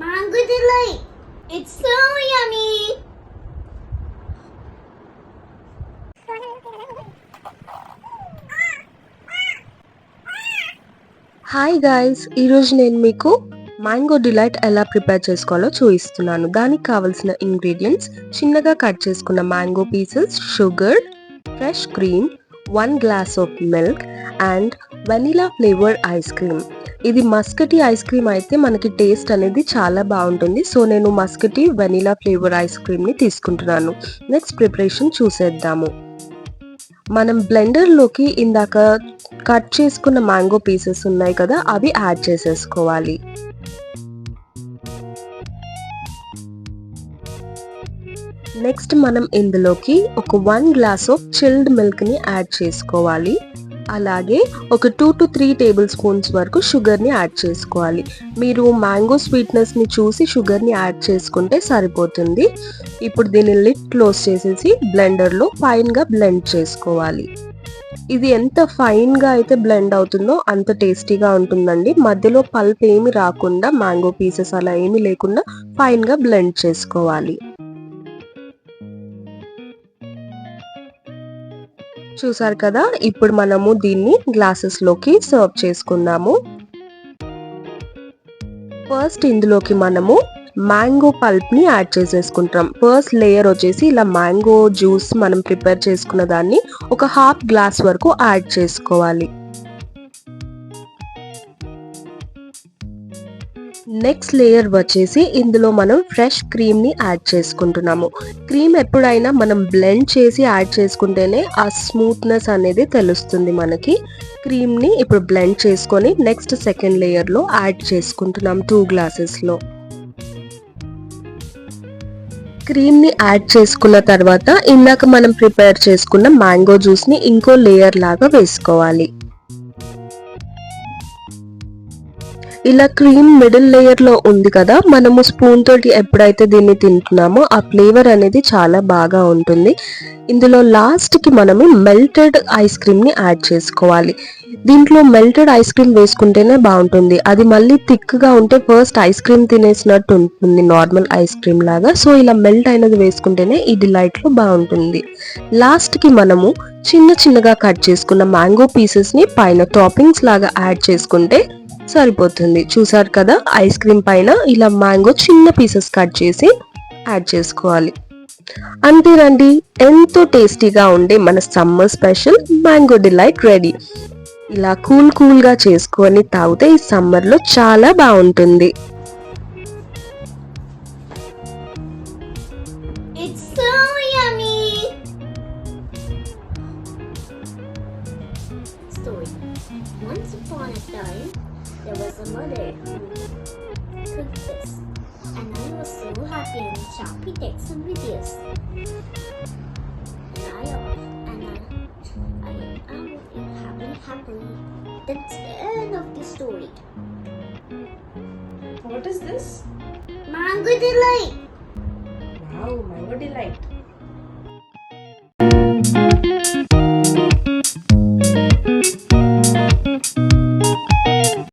Mango delight. It's so yummy. Hi guys ఈరోజు నేను మీకు మ్యాంగో డిలైట్ ఎలా ప్రిపేర్ చేసుకోవాలో చూపిస్తున్నాను దానికి కావలసిన ఇంగ్రీడియంట్స్ చిన్నగా కట్ చేసుకున్న mango pieces sugar fresh cream one glass of milk and vanilla flavour ice cream ఇది మస్కటి ఐస్ క్రీమ్ అయితే మనకి టేస్ట్ అనేది చాలా బాగుంటుంది. సో నేను మస్కటి వెనిలా ఫ్లేవర్ ఐస్ క్రీమ్ని తీసుకుంటున్నాను. నెక్స్ట్ ప్రిపరేషన్ చూసేద్దాము. మనం బ్లెండర్లోకి ఇందాక కట్ చేసుకున్న మ్యాంగో పీసెస్ ఉన్నాయి కదా అవి యాడ్ చేసేసుకోవాలి. నెక్స్ట్ మనం ఇందులోకి ఒక వన్ గ్లాస్ ఆఫ్ చిల్డ్ మిల్క్ని యాడ్ చేసుకోవాలి. అలాగే ఒక two to three table spoons వరకు షుగర్ని యాడ్ చేసుకోవాలి. మీరు మ్యాంగో స్వీట్నెస్ని చూసి షుగర్ని యాడ్ చేసుకుంటే సరిపోతుంది. ఇప్పుడు దీన్ని లిట్ క్లోజ్ చేసేసి బ్లెండర్లో ఫైన్గా బ్లెండ్ చేసుకోవాలి. ఇది ఎంత ఫైన్గా అయితే బ్లెండ్ అవుతుందో అంత టేస్టీగా ఉంటుందండి. మధ్యలో పల్ప్ ఏమి రాకుండా మ్యాంగో పీసెస్ అలా ఏమి లేకుండా ఫైన్గా బ్లెండ్ చేసుకోవాలి. చూసారు కదా? ఇప్పుడు మనము దీన్ని గ్లాసెస్లోకి సర్వ్ చేసుకుందాము. ఫస్ట్ ఇందులోకి మనము మ్యాంగో పల్ప్ని యాడ్ చేసేసుకుంటాం. ఫస్ట్ లేయర్ వచ్చేసి ఇలా మ్యాంగో జ్యూస్ మనం ప్రిపేర్ చేసుకున్న దాన్ని ఒక హాఫ్ గ్లాస్ వరకు యాడ్ చేసుకోవాలి. నెక్స్ట్ లేయర్ వచ్చేసి ఇందులో మనం ఫ్రెష్ క్రీమ్ని యాడ్ చేసుకుంటున్నాము. క్రీమ్ ఎప్పుడైనా మనం బ్లెండ్ చేసి యాడ్ చేసుకుంటేనే ఆ స్మూత్నెస్ అనేది తెలుస్తుంది మనకి. క్రీమ్ని ఇప్పుడు బ్లెండ్ చేసుకొని నెక్స్ట్ సెకండ్ లేయర్లో యాడ్ చేసుకుంటున్నాం టూ గ్లాసెస్లో. క్రీమ్ని యాడ్ చేసుకున్న తర్వాత ఇందాక మనం ప్రిపేర్ చేసుకున్న మ్యాంగో జ్యూస్ని ఇంకో లేయర్ లాగా వేసుకోవాలి. ఇలా క్రీమ్ మిడిల్ లేయర్లో ఉంది కదా మనము స్పూన్ తోటి ఎప్పుడైతే దీన్ని తింటున్నామో ఆ ఫ్లేవర్ అనేది చాలా బాగా ఉంటుంది. ఇందులో లాస్ట్కి మనము మెల్టెడ్ ఐస్ క్రీమ్ని యాడ్ చేసుకోవాలి. దీంట్లో మెల్టెడ్ ఐస్ క్రీమ్ వేసుకుంటేనే బాగుంటుంది. అది మళ్ళీ థిక్గా ఉంటే ఫస్ట్ ఐస్ క్రీమ్ తినేసినట్టు ఉంటుంది నార్మల్ ఐస్ క్రీమ్ లాగా. సో ఇలా మెల్ట్ అయినది వేసుకుంటేనే ఈ డిలైట్లో బాగుంటుంది. లాస్ట్కి మనము చిన్న చిన్నగా కట్ చేసుకున్న మ్యాంగో పీసెస్ని పైన టాపింగ్స్ లాగా యాడ్ చేసుకుంటే సరిపోతుంది. చూసారు కదా ఐస్ క్రీమ్ పైన ఇలా మ్యాంగో చిన్న పీసెస్ కట్ చేసి యాడ్ చేసుకోవాలి. అంతేనండి ఎంతో టేస్టీగా ఉండే మన summer special mango delight ready. ఇలా కూల్ కూల్గా చేసుకొని తాగితే ఈ సమ్మర్లో చాలా బాగుంటుంది. Once upon a time, there was a mother who cooked this. And I was so happy and Chappy takes some videos. And I and I, I am happy, happy. That's the end of the story. What is this? Mango delight. Wow, mango delight.